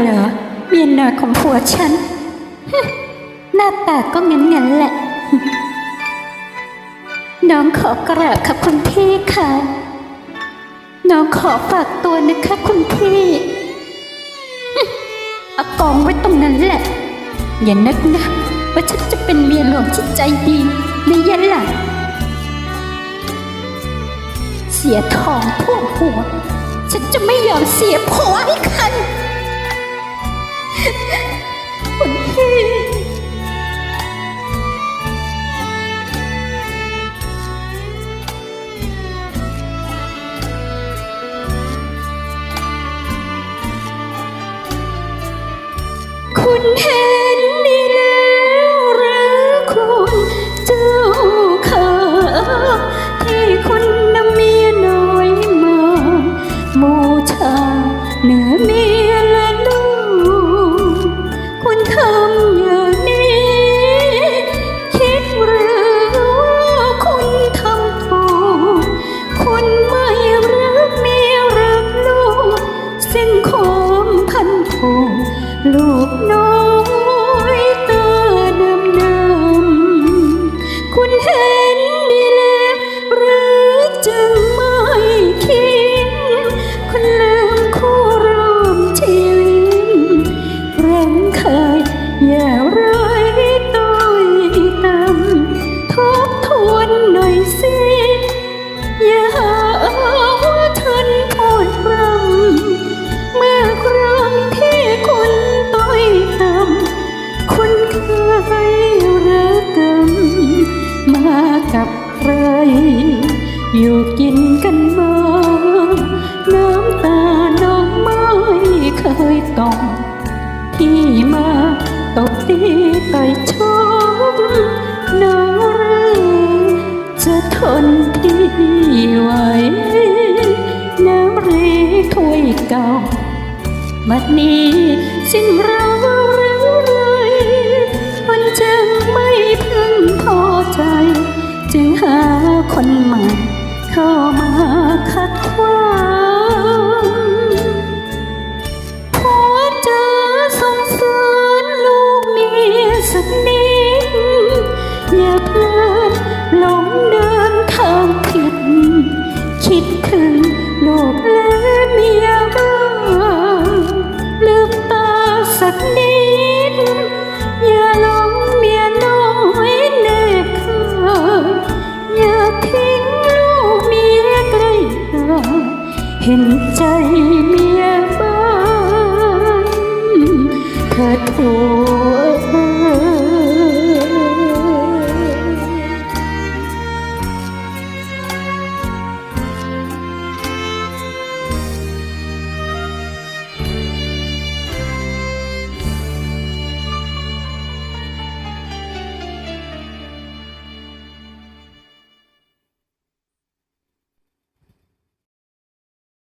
เหรอเมียน้อยของผัวฉัน หน้าตาก็เงั้นงั้นแหละ น้องขอกราบค่ะคุณพี่ค่ะ น้องขอฝากตัวนะคะคุณพี่เอากองไว้ตรงนั้นแหละ อย่านึกนะ ว่าฉันจะเป็นเมียหลวงที่ใจดีในยันหลังเสียทองพ่วงหัว ฉันจะไม่ยอมเสียผัวให้ใคร คุณเห็ กับใคร อยู่กินกันมา น้ำตาน้องไม่เคยต้องที่มาตบตีต่อยชกน้องเรือจะทนที่ไหวน้ำรีถ้วยเก่าบัดนี้สิ้นเราหรือไรมันจึงไม่พึงพอ คนใหม่เข้ามาขัดขวาง เห็นใจเมียบ้านเถิดผัว